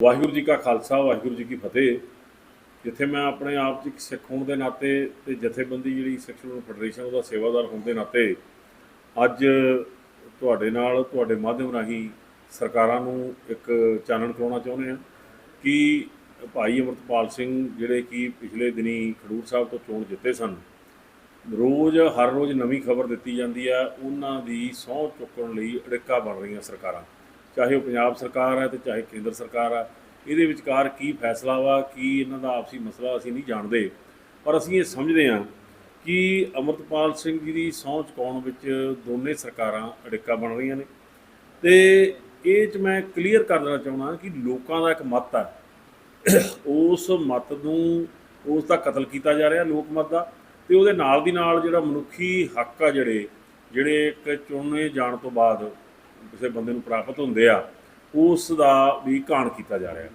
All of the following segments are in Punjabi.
ਵਾਹਿਗੁਰੂ ਜੀ ਕਾ ਖਾਲਸਾ, ਵਾਹਿਗੁਰੂ ਜੀ ਕੀ ਫਤਿਹ। ਜਿੱਥੇ ਮੈਂ ਆਪਣੇ ਆਪ 'ਚ ਇੱਕ ਸਿੱਖ ਹੋਣ ਦੇ ਨਾਤੇ ਤੇ ਜਥੇਬੰਦੀ ਜਿਹੜੀ ਸਿੱਖ ਫੈਡਰੇਸ਼ਨ, ਉਹਦਾ ਸੇਵਾਦਾਰ ਹੋਣ ਦੇ ਨਾਤੇ ਅੱਜ ਤੁਹਾਡੇ ਨਾਲ, ਤੁਹਾਡੇ ਮਾਧਿਅਮ ਰਾਹੀਂ ਸਰਕਾਰਾਂ ਨੂੰ ਇੱਕ ਚਾਨਣ ਕਰਾਉਣਾ ਚਾਹੁੰਦੇ ਹਾਂ ਕਿ ਭਾਈ ਅਮਰਤਪਾਲ ਸਿੰਘ ਜਿਹੜੇ ਕਿ ਪਿਛਲੇ ਦਿਨੀ ਖਡੂਰ ਸਾਹਿਬ ਤੋਂ ਚੋਣ ਜਿੱਤੇ ਸਨ, ਰੋਜ਼, ਹਰ ਰੋਜ਼ ਨਵੀਂ ਖਬਰ ਦਿੱਤੀ ਜਾਂਦੀ ਆ, ਉਹਨਾਂ ਦੀ ਸਹੁੰ ਚੁੱਕਣ ਲਈ ਅੜਿੱਕਾ ਬਣ ਰਹੀਆਂ ਸਰਕਾਰਾਂ। ਚਾਹੇ ਉਹ ਪੰਜਾਬ ਸਰਕਾਰ ਹੈ ਤੇ ਚਾਹੇ ਕੇਂਦਰ ਸਰਕਾਰ ਆ, ਇਹਦੇ ਵਿਚਕਾਰ ਕੀ ਫੈਸਲਾ ਵਾ, ਕੀ ਇਹਨਾਂ ਦਾ ਆਪਸੀ ਮਸਲਾ ਅਸੀਂ ਨਹੀਂ ਜਾਣਦੇ। ਪਰ ਅਸੀਂ ਇਹ ਸਮਝਦੇ ਹਾਂ ਕਿ ਅਮਰਤਪਾਲ ਸਿੰਘ ਜੀ ਦੀ ਸਹੁੰ ਚੁਕਾਉਣ ਵਿੱਚ ਦੋਨੇ ਸਰਕਾਰਾਂ ਅੜਿੱਕਾ ਬਣ ਰਹੀਆਂ ਨੇ। ਤੇ ਇਹ ਚ ਮੈਂ ਕਲੀਅਰ ਕਰ ਦੇਣਾ ਚਾਹੁੰਦਾ ਕਿ ਲੋਕਾਂ ਦਾ ਇੱਕ ਮਤ ਆ। ਉਸ ਮਤ ਨੂੰ, ਉਸ ਦਾ ਕਤਲ ਕੀਤਾ ਜਾ ਰਿਹਾ ਲੋਕ ਮਤ ਦਾ ਤੇ ਉਹਦੇ ਨਾਲ ਦੀ ਨਾਲ ਜਿਹੜਾ ਮਨੁੱਖੀ ਹੱਕ ਆ ਜਿਹੜੇ ਜਿਹੜੇ ਇੱਕ ਚੁਣੇ ਜਾਣ ਤੋਂ ਬਾਅਦ ਕਿਸੇ ਬੰਦੇ ਨੂੰ ਪ੍ਰਾਪਤ ਹੁੰਦੇ ਆ ਉਸ ਦਾ ਵੀ ਘਾਣ ਕੀਤਾ ਜਾ ਰਿਹਾ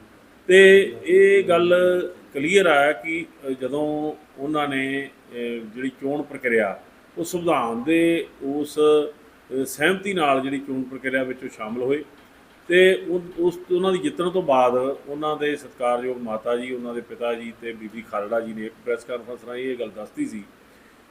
ਤੇ ਇਹ ਗੱਲ ਕਲੀਅਰ ਆ ਕਿ ਜਦੋਂ ਉਹਨਾਂ ਨੇ ਜਿਹੜੀ ਚੋਣ ਪ੍ਰਕਿਰਿਆ, ਉਹ ਸੰਵਿਧਾਨ ਦੇ ਉਸ ਸਹਿਮਤੀ ਨਾਲ ਜਿਹੜੀ ਚੋਣ ਪ੍ਰਕਿਰਿਆ ਵਿੱਚ ਉਹ ਸ਼ਾਮਲ ਹੋਏ ਤੇ ਉਹ- ਉਸ, ਉਹਨਾਂ ਦੀ ਜਿੱਤਣ ਤੋਂ ਬਾਅਦ ਉਹਨਾਂ ਦੇ ਸਤਿਕਾਰਯੋਗ ਮਾਤਾ ਜੀ, ਉਹਨਾਂ ਦੇ ਪਿਤਾ ਜੀ ਤੇ ਬੀਬੀ ਖਾਲੜਾ ਜੀ ਨੇ ਇੱਕ ਪ੍ਰੈਸ ਕਾਨਫਰੰਸ ਰਾਹੀਂ ਇਹ ਗੱਲ ਦੱਸਤੀ ਸੀ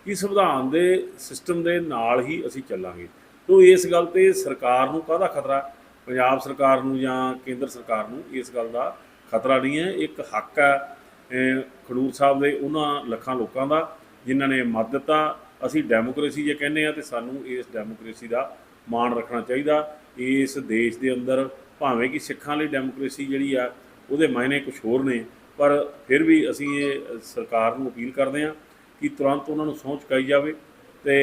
ਕਿ ਸੰਵਿਧਾਨ ਦੇ ਸਿਸਟਮ ਦੇ ਨਾਲ ਹੀ ਅਸੀਂ ਚੱਲਾਂਗੇ। ਤੋਂ ਇਸ ਗੱਲ ਤੇ ਸਰਕਾਰ ਨੂੰ ਕਾਹਦਾ ਖਤਰਾ? ਪੰਜਾਬ ਸਰਕਾਰ ਨੂੰ ਜਾਂ ਕੇਂਦਰ ਸਰਕਾਰ ਨੂੰ ਇਸ ਗੱਲ ਦਾ ਖਤਰਾ ਨਹੀਂ ਹੈ। ਇੱਕ ਹੱਕ ਹੈ ਖਡੂਰ ਸਾਹਿਬ ਦੇ ਉਹਨਾਂ ਲੱਖਾਂ ਲੋਕਾਂ ਦਾ ਜਿਨ੍ਹਾਂ ਨੇ ਮਤ ਦਿੱਤਾ। ਅਸੀਂ ਡੈਮੋਕ੍ਰੇਸੀ ਜੇ ਕਹਿੰਦੇ ਆ ਤੇ ਸਾਨੂੰ ਇਸ ਡੈਮੋਕ੍ਰੇਸੀ ਦਾ ਮਾਣ ਰੱਖਣਾ ਚਾਹੀਦਾ। ਇਸ ਦੇਸ਼ ਦੇ ਅੰਦਰ ਭਾਵੇਂ ਕਿ ਸਿੱਖਾਂ ਲਈ ਡੈਮੋਕ੍ਰੇਸੀ ਜਿਹੜੀ ਆ, ਉਹਦੇ ਮਾਇਨੇ ਕੁਝ ਹੋਰ ਨੇ, ਪਰ ਫਿਰ ਵੀ ਅਸੀਂ ਇਹ ਸਰਕਾਰ ਨੂੰ ਅਪੀਲ ਕਰਦੇ ਹਾਂ ਕਿ ਤੁਰੰਤ ਉਹਨਾਂ ਨੂੰ ਸਹੁੰ ਚੁਕਾਈ ਜਾਵੇ। ਤੇ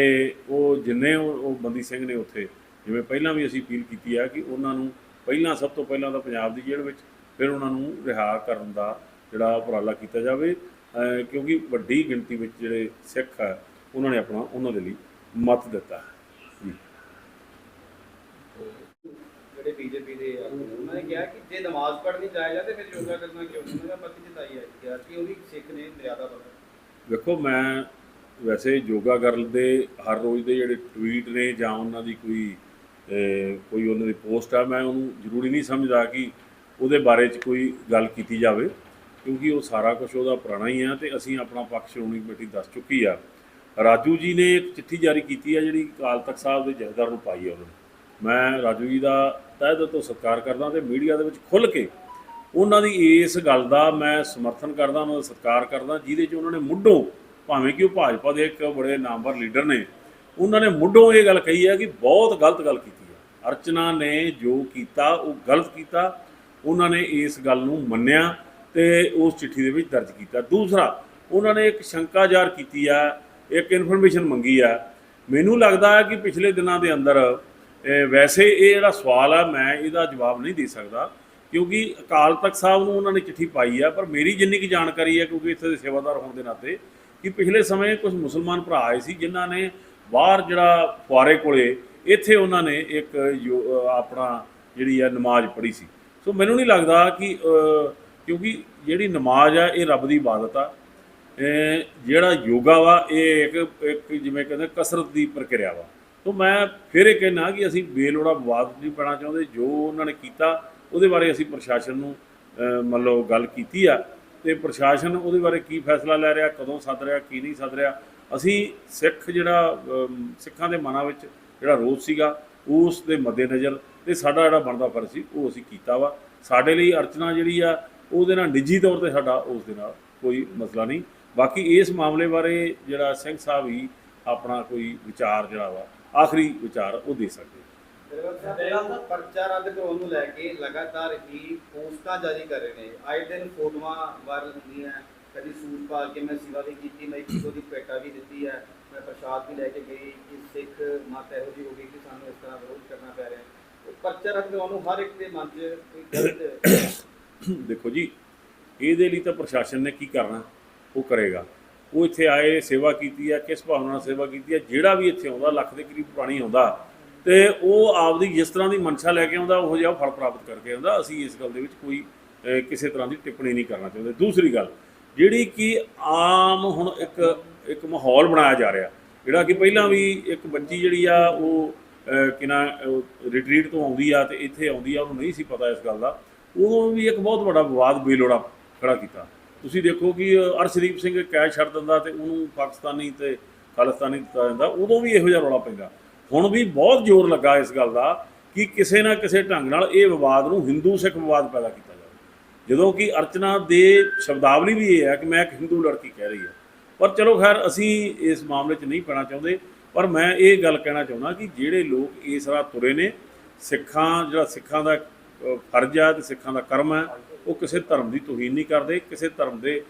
ਉਹ ਜਿੰਨੇ ਉਹ ਬੰਦੀ ਸਿੰਘ ਨੇ ਉੱਥੇ ਜਿਵੇਂ ਪਹਿਲਾਂ ਵੀ ਅਸੀਂ ਅਪੀਲ ਕੀਤੀ ਆ ਕਿ ਉਹਨਾਂ ਨੂੰ ਪਹਿਲਾਂ ਸਭ ਤੋਂ ਪਹਿਲਾਂ ਤਾਂ ਪੰਜਾਬ ਦੀ ਜੇਲ੍ਹ ਵਿੱਚ ਫਿਰ ਉਹਨਾਂ ਨੂੰ ਰਿਹਾ ਕਰਨ ਦਾ ਜਿਹੜਾ ਉਪਰਾਲਾ ਕੀਤਾ ਜਾਵੇ ਕਿਉਂਕਿ ਵੱਡੀ ਗਿਣਤੀ ਵਿੱਚ ਜਿਹੜੇ ਸਿੱਖ ਆ ਉਹਨਾਂ ਨੇ ਆਪਣਾ ਉਹਨਾਂ ਦੇ ਲਈ ਮਤ ਦਿੱਤਾ ਜਿਹੜੇ ਬੀਜੇਪੀ ਦੇ ਉਹਨਾਂ ਨੇ ਕਿਹਾ ਕਿ ਜੇ ਨਮਾਜ਼ ਪੜ੍ਹਨੀ ਜਾਇਜ਼ ਤੇ ਫਿਰ ਯੋਗਾ ਕਰਨਾ ਕਿਉਂ ਨਹੀਂ? ਉਹਨਾਂ ਦਾ ਪਤੀ ਜਿਤਾਈ ਹੈ ਕਿ ਉਹ ਵੀ ਸਿੱਖ ਨੇ ਮਰਿਆਦਾ ਬਣਾ ਵੇਖੋ ਮੈਂ ਵੈਸੇ ਯੋਗਾ ਕਰਨ ਦੇ ਹਰ ਰੋਜ਼ ਦੇ ਜਿਹੜੇ ਟਵੀਟ ਨੇ ਜਾਂ ਉਹਨਾਂ ਦੀ ਕੋਈ ਕੋਈ ਉਹਨਾਂ ਦੀ ਪੋਸਟ ਆ, ਮੈਂ ਉਹਨੂੰ ਜ਼ਰੂਰੀ ਨਹੀਂ ਸਮਝਦਾ ਕਿ ਉਹਦੇ ਬਾਰੇ 'ਚ ਕੋਈ ਗੱਲ ਕੀਤੀ ਜਾਵੇ, ਕਿਉਂਕਿ ਉਹ ਸਾਰਾ ਕੁਝ ਉਹਦਾ ਪੁਰਾਣਾ ਹੀ ਆ ਤੇ ਅਸੀਂ ਆਪਣਾ ਪੱਖ ਸ਼੍ਰੋਮਣੀ ਕਮੇਟੀ ਦੱਸ ਚੁੱਕੀ ਆ। ਰਾਜੂ ਜੀ ਨੇ ਇੱਕ ਚਿੱਠੀ ਜਾਰੀ ਕੀਤੀ ਆ, ਜਿਹੜੀ ਅਕਾਲ ਤਖਤ ਸਾਹਿਬ ਦੇ ਜਥੇਦਾਰ ਨੂੰ ਪਾਈ ਆ ਉਹਨਾਂ। ਨੇ ਮੈਂ ਰਾਜੂ ਜੀ ਦਾ ਤਹਿ ਦਿਲ ਤੋਂ ਸਤਿਕਾਰ ਕਰਦਾ ਤੇ ਮੀਡੀਆ ਦੇ ਵਿੱਚ ਖੁੱਲ੍ਹ ਕੇ ਉਹਨਾਂ ਦੀ ਇਸ ਗੱਲ ਦਾ ਮੈਂ ਸਮਰਥਨ ਕਰਦਾ, ਉਹਨਾਂ ਦਾ ਸਤਿਕਾਰ ਕਰਦਾ, ਜਿਹਦੇ 'ਚ ਉਹਨਾਂ ਨੇ ਮੁੱਢੋਂ ਭਾਵੇਂ ਕਿ ਉਹ ਭਾਜਪਾ ਦੇ ਇੱਕ ਬੜੇ ਨਾਮਵਰ ਲੀਡਰ ਨੇ, ਉਹਨਾਂ ਨੇ ਮੁੱਢੋਂ ਇਹ ਗੱਲ ਕਹੀ ਹੈ ਕਿ ਬਹੁਤ ਗਲਤ ਗੱਲ ਕੀਤੀ ਹੈ। ਅਰਚਨਾ ਨੇ ਜੋ ਕੀਤਾ, ਉਹ ਗਲਤ ਕੀਤਾ, ਉਹਨਾਂ ਨੇ ਇਸ ਗੱਲ ਨੂੰ ਮੰਨਿਆ ਤੇ ਉਸ ਚਿੱਠੀ ਦੇ ਵਿੱਚ ਦਰਜ ਕੀਤਾ। ਦੂਸਰਾ, ਉਹਨਾਂ ਨੇ ਇੱਕ ਸ਼ੰਕਾ ਜ਼ਾਹਰ ਕੀਤੀ ਆ ਇੱਕ ਇਨਫੋਰਮੇਸ਼ਨ ਮੰਗੀ ਆ ਮੈਨੂੰ ਲੱਗਦਾ ਹੈ ਕਿ ਪਿਛਲੇ ਦਿਨਾਂ ਦੇ ਅੰਦਰ ਵੈਸੇ ਇਹ ਜਿਹੜਾ ਸਵਾਲ ਆ ਮੈਂ ਇਹਦਾ ਜਵਾਬ ਨਹੀਂ ਦੇ ਸਕਦਾ, ਕਿਉਂਕਿ ਅਕਾਲ ਤਖਤ ਸਾਹਿਬ ਨੂੰ ਉਹਨਾਂ ਨੇ ਚਿੱਠੀ ਪਾਈ ਆ ਪਰ ਮੇਰੀ ਜਿੰਨੀ ਕੁ ਜਾਣਕਾਰੀ ਹੈ, ਕਿਉਂਕਿ ਇੱਥੇ ਦੇ ਸੇਵਾਦਾਰ ਹੋਣ ਦੇ ਨਾਤੇ ਕਿ ਪਿਛਲੇ ਸਮੇਂ ਕੁਝ ਮੁਸਲਮਾਨ ਭਰਾ ਆਏ ਸੀ ਜਿਨ੍ਹਾਂ ਨੇ ਬਾਹਰ ਜਿਹੜਾ ਫੁਆਰੇ ਕੋਲੇ ਇੱਥੇ ਉਹਨਾਂ ਨੇ ਇੱਕ ਯੋ- ਆਪਣਾ ਜਿਹੜੀ ਆ ਨਮਾਜ਼ ਪੜ੍ਹੀ ਸੀ। ਸੋ ਮੈਨੂੰ ਨਹੀਂ ਲੱਗਦਾ ਕਿ ਕਿਉਂਕਿ ਜਿਹੜੀ ਨਮਾਜ਼ ਆ ਇਹ ਰੱਬ ਦੀ ਇਬਾਦਤ ਆ। ਜਿਹੜਾ ਯੋਗਾ ਵਾ ਇਹ ਇੱਕ ਇੱਕ ਜਿਵੇਂ ਕਹਿੰਦੇ ਕਸਰਤ ਦੀ ਪ੍ਰਕਿਰਿਆ ਵਾ। ਸੋ ਮੈਂ ਫਿਰ ਇਹ ਕਹਿਣਾ ਕਿ ਅਸੀਂ ਬੇਲੋੜਾ ਵਿਵਾਦ ਨਹੀਂ ਪੈਣਾ ਚਾਹੁੰਦੇ। ਜੋ ਉਹਨਾਂ ਨੇ ਕੀਤਾ ਉਹਦੇ ਬਾਰੇ ਅਸੀਂ ਪ੍ਰਸ਼ਾਸਨ ਨੂੰ ਅਹ, ਮੰਨ ਲਓ ਗੱਲ ਕੀਤੀ ਆ। ਤੇ ਪ੍ਰਸ਼ਾਸਨ ਉਹਦੇ ਬਾਰੇ ਕੀ ਫੈਸਲਾ ਲੈ ਰਿਹਾ, ਕਦੋਂ ਸੱਦ ਰਿਹਾ, ਕੀ ਨਹੀਂ ਸੱਦ ਰਿਹਾ। ਅਸੀਂ ਸਿੱਖ ਜਿਹੜਾ ਸਿੱਖਾਂ ਦੇ ਮਨਾਂ ਵਿੱਚ ਜਿਹੜਾ ਰੋਸ ਸੀਗਾ, ਉਸ ਦੇ ਮੱਦੇਨਜ਼ਰ ਤੇ ਸਾਡਾ ਜਿਹੜਾ ਬਣਦਾ ਫਰਜ਼ ਸੀ, ਉਹ ਅਸੀਂ ਕੀਤਾ ਵਾ। ਸਾਡੇ ਲਈ ਅਰਚਨਾ ਜਿਹੜੀ ਆ, ਉਹਦੇ ਨਾਲ ਨਿੱਜੀ ਤੌਰ ਤੇ ਸਾਡਾ ਉਸ ਦੇ ਨਾਲ ਕੋਈ ਮਸਲਾ ਨਹੀਂ। ਬਾਕੀ ਇਸ ਮਾਮਲੇ ਬਾਰੇ ਜਿਹੜਾ ਸਿੰਘ ਸਾਹਿਬ ਹੀ ਆਪਣਾ ਕੋਈ ਵਿਚਾਰ ਜਿਹੜਾ ਵਾ, ਆਖਰੀ ਵਿਚਾਰ ਉਹ ਦੇ ਸਕਦੇ ਪਰਚਾ ਰੱਦ ਕਰਾਉਣ ਨੂੰ ਲੈ ਕੇ ਲਗਾਤਾਰ ਹੀ ਪੋਸਟਾਂ ਜਾਰੀ ਕਰ ਰਹੇ ਨੇ। ਆਏ ਦਿਨ ਫੋਟੋਆਂ ਵਾਇਰਲ ਹੁੰਦੀਆਂ ਕਦੀ ਸੂਟ ਪਾ ਕੇ ਮੈਂ ਸੇਵਾ ਵੀ ਕੀਤੀ, ਮੈਂ ਇੱਕ ਉਹਦੀ ਪੇਟਾ ਵੀ ਦਿੱਤੀ ਹੈ। ਮੈਂ ਪ੍ਰਸ਼ਾਦ ਵੀ ਲੈ ਕੇ ਗਈ। ਕਿ ਸਿੱਖ ਮਤ ਇਹੋ ਜਿਹੀ ਹੋ ਗਈ ਕਿ ਸਾਨੂੰ ਇਸ ਤਰ੍ਹਾਂ ਵਿਰੋਧ ਕਰਨਾ ਪੈ ਰਿਹਾ ਉਹ ਪਰਚਾ ਰੱਦ ਕਰਾਉਣ ਨੂੰ ਹਰ ਇੱਕ ਦੇ ਮਨ 'ਚ ਕੋਈ ਦੇਖੋ ਜੀ, ਇਹਦੇ ਲਈ ਤਾਂ ਪ੍ਰਸ਼ਾਸਨ ਨੇ ਕੀ ਕਰਨਾ? ਉਹ ਕਰੇਗਾ। ਉਹ ਇੱਥੇ ਆਏ, ਸੇਵਾ ਕੀਤੀ ਹੈ, ਕਿਸ ਭਾਵਨਾ ਨਾਲ ਸੇਵਾ ਕੀਤੀ ਹੈ? ਜਿਹੜਾ ਵੀ ਇੱਥੇ ਆਉਂਦਾ, ਲੱਖ ਦੇ ਕਰੀਬ ਪੁਰਾਣੀ ਆਉਂਦਾ। ਤੇ ਉਹ ਆਪਦੀ ਜਿਸ ਤਰ੍ਹਾਂ ਦੀ ਮਨਸ਼ਾ ਲੈ ਕੇ ਆਉਂਦਾ ਉਹ ਜਿਹਾ ਫਲ ਪ੍ਰਾਪਤ ਕਰਕੇ ਆਉਂਦਾ। ਅਸੀਂ ਇਸ ਗੱਲ ਦੇ ਵਿੱਚ ਕੋਈ ਕਿਸੇ ਤਰ੍ਹਾਂ ਦੀ ਟਿੱਪਣੀ ਨਹੀਂ ਕਰਨਾ ਚਾਹੁੰਦੇ। ਦੂਸਰੀ ਗੱਲ ਜਿਹੜੀ ਕਿ ਆਮ ਹੁਣ ਇੱਕ ਇੱਕ ਮਾਹੌਲ ਬਣਾਇਆ ਜਾ ਰਿਹਾ ਜਿਹੜਾ ਕਿ ਪਹਿਲਾਂ ਵੀ ਇੱਕ ਬੱਚੀ ਜਿਹੜੀ ਆ ਉਹ ਅਹ, ਕਿਨਾ ਰਿਟਰੀਟ ਤੋਂ ਆਉਂਦੀ ਆ ਤੇ ਇੱਥੇ ਆਉਂਦੀ ਆ ਉਹਨੂੰ ਨਹੀਂ ਸੀ ਪਤਾ ਇਸ ਗੱਲ ਦਾ। ਉਦੋਂ ਵੀ ਇੱਕ ਬਹੁਤ ਵੱਡਾ ਵਿਵਾਦ ਬੇਲੋੜਾ ਖੜਾ ਕੀਤਾ। ਤੁਸੀਂ ਦੇਖੋ ਕਿ ਅਰਸ਼ਦੀਪ ਸਿੰਘ ਕੈਦ ਛੱਡ ਦਿੰਦਾ ਤੇ ਉਹਨੂੰ ਪਾਕਿਸਤਾਨੀ ਤੇ ਖਾਲਿਸਤਾਨੀ ਦਿੱਤਾ ਜਾਂਦਾ। ਉਦੋਂ ਵੀ ਇਹੋ ਜਿਹਾ ਰੌਲਾ ਪੈਂਦਾ। ਹੁਣ ਵੀ ਬਹੁਤ ਜ਼ੋਰ ਲੱਗਾ ਇਸ ਗੱਲ ਦਾ ਕਿ ਕਿਸੇ ਨਾ ਕਿਸੇ ਢੰਗ ਨਾਲ ਇਹ ਵਿਵਾਦ ਨੂੰ ਹਿੰਦੂ ਸਿੱਖ ਵਿਵਾਦ ਪੈਦਾ ਕੀਤਾ ਜਾਵੇ। ਜਦੋਂ ਕਿ ਅਰਚਨਾ ਦੇ ਸ਼ਬਦਾਵਲੀ ਵੀ ਇਹ ਹੈ ਕਿ ਮੈਂ ਇੱਕ ਹਿੰਦੂ ਲੜਕੀ ਕਹਿ ਰਹੀ ਹੈ। ਪਰ ਚਲੋ ਖੈਰ, ਅਸੀਂ ਇਸ ਮਾਮਲੇ 'ਚ ਨਹੀਂ ਪੈਣਾ ਚਾਹੁੰਦੇ। ਪਰ ਮੈਂ ਇਹ ਗੱਲ ਕਹਿਣਾ ਚਾਹੁੰਦਾ ਕਿ ਜਿਹੜੇ ਲੋਕ ਇਸ ਰਾਹ ਤੁਰੇ ਨੇ, ਸਿੱਖਾਂ, ਜਿਹੜਾ ਸਿੱਖਾਂ ਦਾ ਫਰਜ਼ ਹੈ ਤੇ ਸਿੱਖਾਂ ਦਾ ਕਰਮ ਹੈ, ਉਹ ਕਿਸੇ ਧਰਮ ਦੀ ਤੋਹੀਨ ਨਹੀਂ ਕਰਦੇ, ਕਿਸੇ ਧਰਮ ਦੇ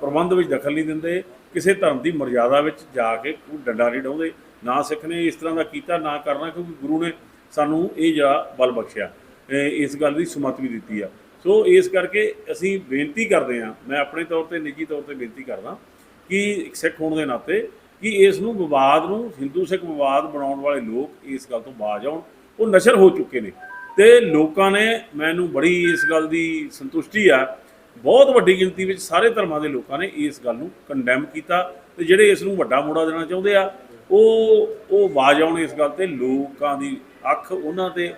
ਪ੍ਰਬੰਧ ਵਿੱਚ ਦਖਲ ਨਹੀਂ ਦਿੰਦੇ, ਕਿਸੇ ਧਰਮ ਦੀ ਮਰਜ਼ਾਦਾ ਵਿੱਚ ਜਾ ਕੇ ਕੋਈ ਡੰਡਾ ਨਹੀਂ ਡਾਉਂਦੇ। ਨਾ ਸਿੱਖ ਨੇ ਇਸ ਤਰ੍ਹਾਂ ਦਾ ਕੀਤਾ, ਨਾ ਕਰਨਾ, ਕਿਉਂਕਿ ਗੁਰੂ ਨੇ ਸਾਨੂੰ ਇਹ ਜਿਹੜਾ ਬਲ ਬਖਸ਼ਿਆ ਇਸ ਗੱਲ ਦੀ ਸੁਮਤ ਵੀ ਦਿੱਤੀ ਆ। ਸੋ ਇਸ ਕਰਕੇ ਅਸੀਂ ਬੇਨਤੀ ਕਰਦੇ ਹਾਂ, ਮੈਂ ਆਪਣੇ ਤੌਰ ਤੇ, ਨਿੱਜੀ ਤੌਰ ਤੇ ਬੇਨਤੀ ਕਰਦਾ ਕਿ ਸਿੱਖ ਹੋਣ ਦੇ ਨਾਤੇ ਕਿ ਇਸ ਨੂੰ ਵਿਵਾਦ ਨੂੰ, ਹਿੰਦੂ ਸਿੱਖ ਵਿਵਾਦ ਬਣਾਉਣ ਵਾਲੇ ਲੋਕ ਇਸ ਗੱਲ ਤੋਂ ਬਾਜ਼ ਆਉਣ। ਉਹ ਨਸ਼ਰ ਹੋ ਚੁੱਕੇ ਨੇ ਤੇ ਲੋਕਾਂ ਨੇ ਮੈਨੂੰ ਬੜੀ ਇਸ ਗੱਲ ਦੀ ਸੰਤੁਸ਼ਟੀ ਆ। ਬਹੁਤ ਵੱਡੀ ਗਿਣਤੀ ਵਿੱਚ ਸਾਰੇ ਧਰਮਾਂ ਦੇ ਲੋਕਾਂ ਨੇ ਇਸ ਗੱਲ ਨੂੰ ਕੰਡੈਮ ਕੀਤਾ ਤੇ ਜਿਹੜੇ ਇਸ ਨੂੰ ਵੱਡਾ ਮੋੜਾ ਦੇਣਾ ਚਾਹੁੰਦੇ ਆ ਉਹ ਉਹ ਬਾਜ਼ ਆਉਣ ਇਸ ਗੱਲ ਤੇ ਲੋਕਾਂ ਦੀ ਅੱਖ ਉਹਨਾਂ ਤੇ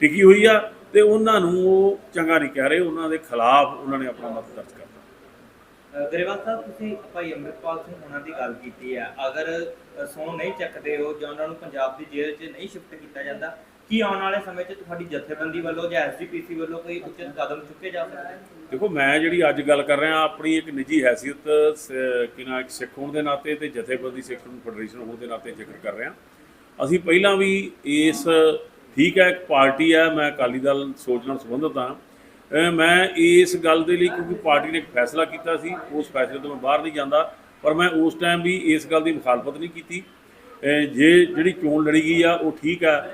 ਟਿਕੀ ਹੋਈ ਆ ਤੇ ਉਹਨਾਂ ਨੂੰ ਉਹ ਚੰਗਾ ਨਹੀਂ ਕਹਿ ਰਹੇ ਉਹਨਾਂ ਦੇ ਖਿਲਾਫ ਉਹਨਾਂ ਨੇ ਆਪਣਾ ਮਤ ਦਰਜ ਕਰਤਾ ਗਰੇਵਾਲ ਸਾਹਿਬ ਤੁਸੀਂ ਭਾਈ ਅੰਮ੍ਰਿਤਪਾਲ ਸਿੰਘ ਉਹਨਾਂ ਦੀ ਗੱਲ ਕੀਤੀ ਹੈ ਅਗਰ ਅ, ਨਹੀਂ ਚੱਕਦੇ ਹੋ ਜਾਂ ਉਹਨਾਂ ਨੂੰ ਪੰਜਾਬ ਦੀ ਜੇਲ੍ਹ 'ਚ ਨਹੀਂ ਸ਼ਿਫਟ ਕੀਤਾ ਜਾਂਦਾ ਕੀ ਆਉਣ ਵਾਲੇ ਸਮੇਂ 'ਚ ਤੁਹਾਡੀ ਜਥੇਬੰਦੀ ਵੱਲੋਂ ਜਾਂ ਐਸਜੀਪੀਸੀ ਵੱਲੋਂ ਕੋਈ ਉਚਿਤ ਕਦਮ ਚੁੱਕੇ ਜਾ ਸਕਦੇ ਨੇ? ਦੇਖੋ, ਮੈਂ ਜਿਹੜੀ ਅੱਜ ਗੱਲ ਕਰ ਰਿਹਾ, ਆਪਣੀ ਇੱਕ ਨਿੱਜੀ ਹੈਸੀਅਤ, ਸ- ਇੱਕ ਸਿੱਖ ਹੋਣ ਦੇ ਨਾਤੇ ਤੇ ਜਥੇਬੰਦੀ ਸਿੱਖ ਫੈਡਰੇਸ਼ਨ ਹੋਣ ਦੇ ਨਾਤੇ ਜ਼ਿਕਰ ਕਰ ਰਿਹਾ। ਅਸੀਂ ਪਹਿਲਾਂ ਵੀ ਇਸ ਠੀਕ ਹੈ, ਇੱਕ ਪਾਰਟੀ ਹੈ, ਮੈਂ ਅਕਾਲੀ ਦਲ ਸੋਚ ਨਾਲ ਸੰਬੰਧਿਤ ਹਾਂ। ਮੈਂ ਇਸ ਗੱਲ ਦੇ ਲਈ ਕਿਉਂਕਿ ਪਾਰਟੀ ਨੇ ਇੱਕ ਫੈਸਲਾ ਕੀਤਾ ਸੀ, ਉਸ ਫੈਸਲੇ ਤੋਂ ਮੈਂ ਬਾਹਰ ਨਹੀਂ ਜਾਂਦਾ, ਪਰ ਮੈਂ ਉਸ ਟਾਈਮ ਵੀ ਇਸ ਗੱਲ ਦੀ ਮੁਖਾਲਫਤ ਨਹੀਂ ਕੀਤੀ। ਜੇ ਜਿਹੜੀ ਚੋਣ ਲੜੀ ਗਈ ਆ, ਉਹ ਠੀਕ ਆ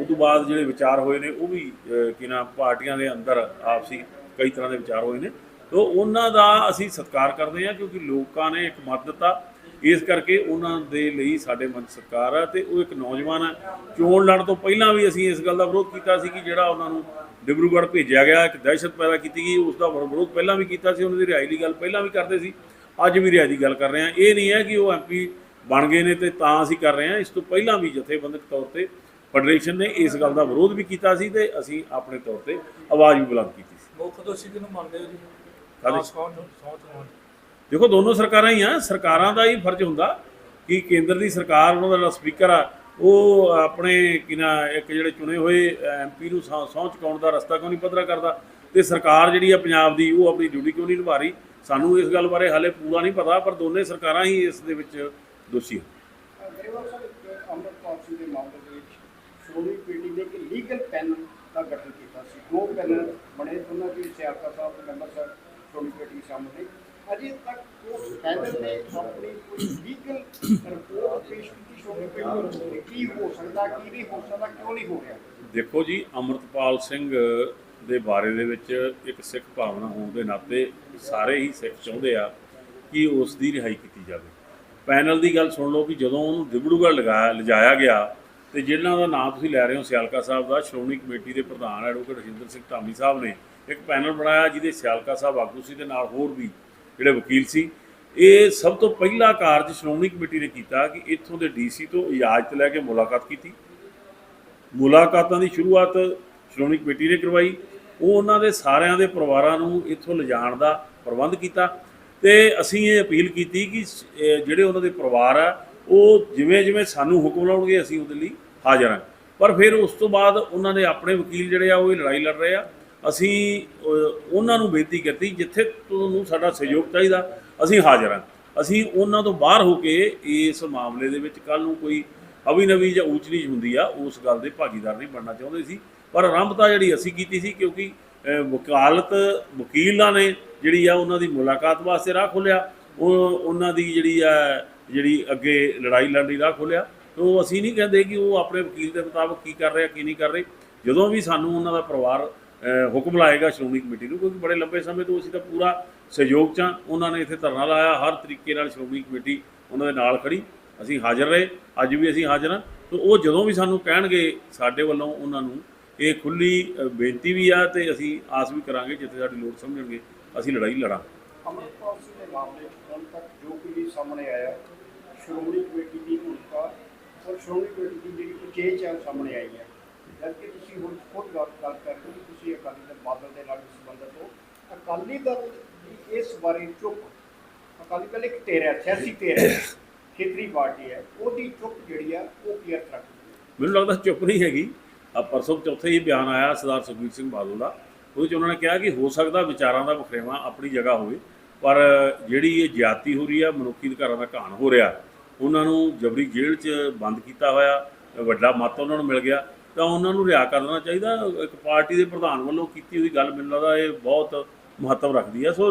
ਉਸ ਤੋਂ ਬਾਅਦ ਜਿਹੜੇ ਵਿਚਾਰ ਹੋਏ ਨੇ, ਉਹ ਵੀ, ਅਹ ਕੀ ਨਾ ਪਾਰਟੀਆਂ ਦੇ ਅੰਦਰ ਆਪਸੀ ਕਈ ਤਰ੍ਹਾਂ ਦੇ ਵਿਚਾਰ ਹੋਏ ਨੇ। ਤੋ ਉਹਨਾਂ ਦਾ ਅਸੀਂ ਸਤਿਕਾਰ ਕਰਦੇ ਹਾਂ ਕਿਉਂਕਿ ਲੋਕਾਂ ਨੇ ਇੱਕ ਮਤ ਦਿੱਤਾ। ਇਸ ਕਰਕੇ ਉਹਨਾਂ ਦੇ ਲਈ ਸਾਡੇ ਮਨ ਸਤਿਕਾਰ ਹੈ ਤੇ ਉਹ ਇੱਕ ਨੌਜਵਾਨ ਹੈ ਚੋਣ ਲੜਨ ਤੋਂ ਪਹਿਲਾਂ ਵੀ ਅਸੀਂ ਇਸ ਗੱਲ ਦਾ ਵਿਰੋਧ ਕੀਤਾ ਸੀ ਕਿ ਜਿਹੜਾ ਉਹਨਾਂ ਨੂੰ ਡਿਬਰੂਗੜ੍ਹ ਭੇਜਿਆ ਗਿਆ, ਇੱਕ ਦਹਿਸ਼ਤ ਪੈਦਾ ਕੀਤੀ ਗਈ, ਉਸ ਦਾ ਵਿਰੋਧ ਪਹਿਲਾਂ ਵੀ ਕੀਤਾ ਸੀ, ਉਹਨਾਂ ਦੀ ਰਿਹਾਈ ਦੀ ਗੱਲ ਪਹਿਲਾਂ ਵੀ ਕਰਦੇ ਸੀ। ਅੱਜ ਵੀ ਰਿਹਾਈ ਦੀ ਗੱਲ ਕਰ ਰਹੇ ਹਾਂ। ਇਹ ਨਹੀਂ ਹੈ ਕਿ ਉਹ ਐਮਪੀ ਬਣ ਗਏ ਨੇ ਤੇ ਤਾਂ ਅਸੀਂ ਕਰ ਰਹੇ ਹਾਂ। ਇਸ ਤੋਂ ਪਹਿਲਾਂ ਵੀ ਜਥੇਬੰਦਕ ਤੌਰ ਤੇ ਫੈਡਰੇਸ਼ਨ ਨੇ ਇਸ ਗੱਲ ਦਾ ਵਿਰੋਧ ਵੀ ਕੀਤਾ ਸੀ ਤੇ ਅਸੀਂ ਆਪਣੇ ਤੌਰ ਤੇ ਆਵਾਜ਼ ਵੀ ਬੁਲੰਦ ਕੀਤੀ ਸੀ। ਮੁੱਖ ਦੋਸ਼ੀ ਕਿਹਨੂੰ ਮੰਨਦੇ ਹੋ ਜੀ? ਕਾਹਦੇ? ਸੌਂ ਦੇਖੋ ਦੋਨੋਂ ਸਰਕਾਰਾਂ ਹੀ ਆ। ਸਰਕਾਰਾਂ ਦਾ ਹੀ ਫਰਜ਼ ਹੁੰਦਾ ਕਿ ਕੇਂਦਰ ਦੀ ਸਰਕਾਰ ਉਹਨਾਂ ਦਾ ਜਿਹੜਾ ਸਪੀਕਰ ਆ ਉਹ ਆਪਣੇ ਕਿ ਨਾ ਇੱਕ ਜਿਹੜੇ ਚੁਣੇ ਹੋਏ ਐਮਪੀ ਨੂੰ ਸਹੁੰ ਚੁਕਾਉਣ ਦਾ ਰਸਤਾ ਕਿਉਂ ਨਹੀਂ ਪੱਧਰਾ ਕਰਦਾ? ਤੇ ਸਰਕਾਰ ਜਿਹੜੀ ਆ ਪੰਜਾਬ ਦੀ ਉਹ ਆਪਣੀ ਡਿਊਟੀ ਕਿਉਂ ਨਹੀਂ ਨਿਭਾ ਰਹੀ? ਸਾਨੂੰ ਇਸ ਗੱਲ ਬਾਰੇ ਹਾਲੇ ਪੂਰਾ ਨਹੀਂ ਪਤਾ ਪਰ ਦੋਨੇ ਸਰਕਾਰਾਂ ਹੀ ਇਸ ਦੇ ਵਿੱਚ ਦੋਸ਼ੀ ਹਨ ਗਰੇਵਾਲ ਸਾਹਿਬ ਇੱਕ ਅੰਮ੍ਰਿਤਪਾਲ ਸਿੰਘ ਦੇ ਮਾਮਲੇ ਦੇ ਵਿੱਚ ਸ਼੍ਰੋਮਣੀ ਇੱਕ ਲੀਗਲ ਪੈਨਲ ਦਾ ਗਠਨ ਕੀਤਾ ਸੀ। ਦੋ ਪੈਨਲ ਬਣੇ ਉਹਨਾਂ ਦੇ ਸਿਆਸਤ ਸਾਹਿਬ ਮੈਂਬਰ ਸਾਹਿਬ ਸ਼੍ਰੋਮਣੀ ਸ਼ਾਮਲ ਨੇ ਅਜੇ ਤੱਕ ਉਸ ਪੈਨਲ ਨੇ ਆਪਣੀ ਕੋਈ ਲੀਗਲ ਰਿਪੋਰਟ ਪੇਸ਼ ਕੀਤੀ ਸ਼੍ਰੋਮਣੀ ਕਮੇਟੀ ਕੀ ਹੋ ਸਕਦਾ, ਕੀ ਨਹੀਂ ਹੋ ਸਕਦਾ, ਕਿਉਂ ਨਹੀਂ ਹੋ ਰਿਹਾ? ਦੇਖੋ ਜੀ, ਅਮਰਤਪਾਲ ਸਿੰਘ ਦੇ ਬਾਰੇ ਦੇ ਵਿੱਚ ਇੱਕ ਸਿੱਖ ਭਾਵਨਾ ਹੋਣ ਦੇ ਨਾਤੇ ਸਾਰੇ ਹੀ ਸਿੱਖ ਚਾਹੁੰਦੇ ਆ ਕਿ ਉਸ ਦੀ ਰਿਹਾਈ ਕੀਤੀ ਜਾਵੇ। ਪੈਨਲ ਦੀ ਗੱਲ ਸੁਣ ਲਓ ਕਿ ਜਦੋਂ ਉਹਨੂੰ ਦਿਬੜੂਗੜ੍ਹ ਲਗਾਇਆ, ਲਿਜਾਇਆ ਗਿਆ ਤੇ ਜਿਹਨਾਂ ਦਾ ਨਾਮ ਤੁਸੀਂ ਲੈ ਰਹੇ ਹੋ ਸਿਆਲਕਾ ਸਾਹਿਬ ਦਾ, ਸ਼੍ਰੋਮਣੀ ਕਮੇਟੀ ਦੇ ਪ੍ਰਧਾਨ ਐਡਵੋਕੇਟ ਰਜਿੰਦਰ ਸਿੰਘ ਧਾਮੀ ਸਾਹਿਬ ਨੇ ਇੱਕ ਪੈਨਲ ਬਣਾਇਆ ਜਿਹਦੇ ਸਿਆਲਕਾ ਸਾਹਿਬ ਆਗੂ ਸੀ ਤੇ ਨਾਲ ਹੋਰ ਵੀ ਜਿਹੜੇ ਵਕੀਲ ਸੀ। ਇਹ ਸਭ ਤੋਂ ਪਹਿਲਾ ਕਾਰਜ ਸ਼੍ਰੋਮਣੀ ਕਮੇਟੀ ਨੇ ਕੀਤਾ ਕਿ ਇੱਥੋਂ ਦੇ ਡੀਸੀ ਤੋਂ ਇਜਾਜ਼ਤ ਲੈ ਕੇ ਮੁਲਾਕਾਤ ਕੀਤੀ। ਮੁਲਾਕਾਤਾਂ ਦੀ ਸ਼ੁਰੂਆਤ ਸ਼੍ਰੋਮਣੀ ਕਮੇਟੀ ਨੇ ਕਰਵਾਈ। ਉਹ ਉਹਨਾਂ ਦੇ ਸਾਰਿਆਂ ਦੇ ਪਰਿਵਾਰਾਂ ਨੂੰ ਇੱਥੋਂ ਲਿਜਾਣ ਦਾ ਪ੍ਰਬੰਧ ਕੀਤਾ ਤੇ ਅਸੀਂ ਇਹ ਅਪੀਲ ਕੀਤੀ ਕਿ ਜਿਹੜੇ ਉਹਨਾਂ ਦੇ ਪਰਿਵਾਰ ਆ, ਉਹ ਜਿਵੇਂ ਜਿਵੇਂ ਸਾਨੂੰ ਹੁਕਮ ਲਾਉਣਗੇ ਅਸੀਂ ਉਹਦੇ ਲਈ ਹਾਜ਼ਰ ਹਾਂ ਪਰ ਫਿਰ ਉਸ ਤੋਂ ਬਾਅਦ ਉਹਨਾਂ ਦੇ ਆਪਣੇ ਵਕੀਲ ਜਿਹੜੇ ਆ, ਉਹ ਇਹ ਲੜਾਈ ਲੜ ਰਹੇ ਆ। ਅਸੀਂ ਉਹਨਾਂ ਨੂੰ ਬੇਨਤੀ ਕੀਤੀ, ਜਿੱਥੇ ਤੁਹਾਨੂੰ ਸਾਡਾ ਸਹਿਯੋਗ ਚਾਹੀਦਾ, ਅਸੀਂ ਹਾਜ਼ਰ ਹਾਂ। ਅਸੀਂ ਉਹਨਾਂ ਤੋਂ ਬਾਹਰ ਹੋ ਕੇ ਇਸ ਮਾਮਲੇ ਦੇ ਵਿੱਚ ਕੱਲ ਨੂੰ ਕੋਈ ਅਭਿਨਵੀ ਜਾਂ ਊਚ ਨੀਚ ਹੁੰਦੀ ਆ, ਉਸ ਗੱਲ ਦੇ ਭਾਗੀਦਾਰ ਨਹੀਂ ਬਣਨਾ ਚਾਹੁੰਦੇ ਸੀ। ਪਰ ਆਰੰਭਤਾ ਜਿਹੜੀ ਅਸੀਂ ਕੀਤੀ ਸੀ, ਕਿਉਂਕਿ ਵਕਾਲਤ ਵਕੀਲਾਂ ਨੇ ਜਿਹੜੀ ਆ, ਉਹਨਾਂ ਦੀ ਮੁਲਾਕਾਤ ਵਾਸਤੇ ਰਾਹ ਖੋਲਿਆ ਉਹ, ਉਹਨਾਂ ਦੀ ਜਿਹੜੀ ਆ, ਜਿਹੜੀ ਅੱਗੇ ਲੜਾਈ ਲੜਨ ਦੀ ਰਾਹ ਖੋਲਿਆ ਤੋਂ ਅਸੀਂ ਨਹੀਂ ਕਹਿੰਦੇ ਕਿ ਉਹ ਆਪਣੇ ਵਕੀਲ ਦੇ ਮੁਤਾਬਕ ਕੀ ਕਰ ਰਿਹਾ, ਕੀ ਨਹੀਂ ਕਰ ਰਹੇ। ਜਦੋਂ ਵੀ ਸਾਨੂੰ ਉਹਨਾਂ ਦਾ ਪਰਿਵਾਰ ਹੁਕਮ ਲਾਏਗਾ ਸ਼੍ਰੋਮਣੀ ਕਮੇਟੀ ਨੂੰ, ਕਿਉਂਕਿ ਬੜੇ ਲੰਬੇ ਸਮੇਂ ਤੋਂ ਅਸੀਂ ਤਾਂ ਪੂਰਾ ਸਹਿਯੋਗ ਚਾਂ ਉਹਨਾਂ ਨੇ ਇੱਥੇ ਧਰਨਾ ਲਾਇਆ, ਹਰ ਤਰੀਕੇ ਨਾਲ ਸ਼੍ਰੋਮਣੀ ਕਮੇਟੀ ਉਹਨਾਂ ਦੇ ਨਾਲ ਖੜੀ। ਅਸੀਂ ਹਾਜ਼ਰ ਰਹੇ, ਅੱਜ ਵੀ ਅਸੀਂ ਹਾਜ਼ਰ ਹਾਂ। ਤੇ ਉਹ ਜਦੋਂ ਵੀ ਸਾਨੂੰ ਕਹਿਣਗੇ ਸਾਡੇ ਵੱਲੋਂ ਉਹਨਾਂ ਨੂੰ, ਇਹ ਖੁੱਲੀ ਬੇਨਤੀ ਵੀ ਆ ਤੇ ਅਸੀਂ ਆਸ ਵੀ ਕਰਾਂਗੇ ਜਿੱਥੇ ਸਾਡੀ ਲੋੜ ਸਮਝਣਗੇ, ਅਸੀਂ ਲੜਾਈ ਲੜਾਂ ਅੰਮ੍ਰਿਤਪਾਲ ਸਿੰਘ ਦੇ ਮਾਮਲੇ ਹੁਣ ਤੱਕ ਜੋ ਕੁਝ ਸਾਹਮਣੇ ਆਇਆ, ਸ਼੍ਰੋਮਣੀ ਕਮੇਟੀ ਦੀ ਭੂਮਿਕਾ ਔਰ ਸ਼੍ਰੋਮਣੀ ਕਮੇਟੀ ਦੀ ਜਿਹੜੀ ਉਚੇਚ ਹੈ ਉਹ ਸਾਹਮਣੇ ਆਈ ਹੈ। ਜਦਕਿ ਤੁਸੀਂ ਹੁਣ ਖੁਦ ਗੱਲ ਕਰ ਰਹੇ ਹੋ ਕਿ ਤੁਸੀਂ ਅਕਾਲੀ ਦਲ ਬਾਦਲ ਦੇ ਨਾਲ ਸੰਬੰਧਿਤ ਹੋ, ਅਕਾਲੀ ਦਲ ਇਸ ਬਾਰੇ ਚੁੱਪ। ਅਕਾਲੀ ਦਲ ਇੱਕ ਤੇਰਾ ਸਿਆਸੀ ਤੇਰਾ ਖੇਤਰੀ ਪਾਰਟੀ ਹੈ। ਉਹਦੀ ਚੁੱਪ ਜਿਹੜੀ ਆ ਉਹ ਕੀ ਅਰਥ ਮੈਨੂੰ ਲੱਗਦਾ ਚੁੱਪ ਨਹੀਂ ਹੈਗੀ। ਆ ਪਰਸੋਂ ਚੌਥੇ ਹੀ ਬਿਆਨ ਆਇਆ ਸਰਦਾਰ ਸੁਖਬੀਰ ਸਿੰਘ ਬਾਦਲ ਦਾ। ਉਹਦੇ ਚ ਉਹਨਾਂ ਨੇ ਕਿਹਾ ਕਿ ਹੋ ਸਕਦਾ ਵਿਚਾਰਾਂ ਦਾ ਵਖਰੇਵਾ ਆਪਣੀ ਜਗ੍ਹਾ ਹੋਵੇ, ਪਰ ਜਿਹੜੀ ਇਹ ਜ਼ਿਆਤੀ ਹੋ ਰਹੀ ਆ ਮਨੁੱਖੀ ਅਧਿਕਾਰਾਂ ਦਾ ਘਾਣ ਹੋ ਰਿਹਾ ਉਹਨਾਂ ਨੂੰ ਜਬਰੀ ਜੇਲ੍ਹ 'ਚ ਬੰਦ ਕੀਤਾ ਹੋਇਆ, ਵੱਡਾ ਮੱਤ ਉਹਨਾਂ ਨੂੰ ਮਿਲ ਗਿਆ। ਤਾਂ ਉਹਨਾਂ ਨੂੰ ਰਿहा ਕਰ ਦੇਣਾ ਚਾਹੀਦਾ। ਇੱਕ ਪਾਰਟੀ ਦੇ ਪ੍ਰਧਾਨ ਵੱਲੋਂ ਕੀਤੀ ਹੋਈ ਗੱਲ ਮੈਨੂੰ ਲੱਗਦਾ ਇਹ ਬਹੁਤ ਮਹੱਤਵ ਰੱਖਦੀ ਆ ਸੋ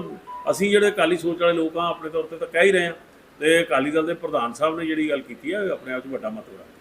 ਅਸੀਂ ਜਿਹੜੇ ਅਕਾਲੀ ਸੋਚ ਵਾਲੇ ਲੋਕ ਆ ਆਪਣੇ ਤੌਰ ਤੇ ਤਾਂ ਕਹਿ ਹੀ ਰਹੇ ਆ ਤੇ ਅਕਾਲੀ ਦਲ ਦੇ ਪ੍ਰਧਾਨ ਸਾਹਿਬ ਨੇ ਜਿਹੜੀ ਗੱਲ ਕੀਤੀ ਆ ਆਪਣੇ ਆਪ 'ਚ ਵੱਡਾ ਮਹੱਤਵ ਰੱਖਦਾ।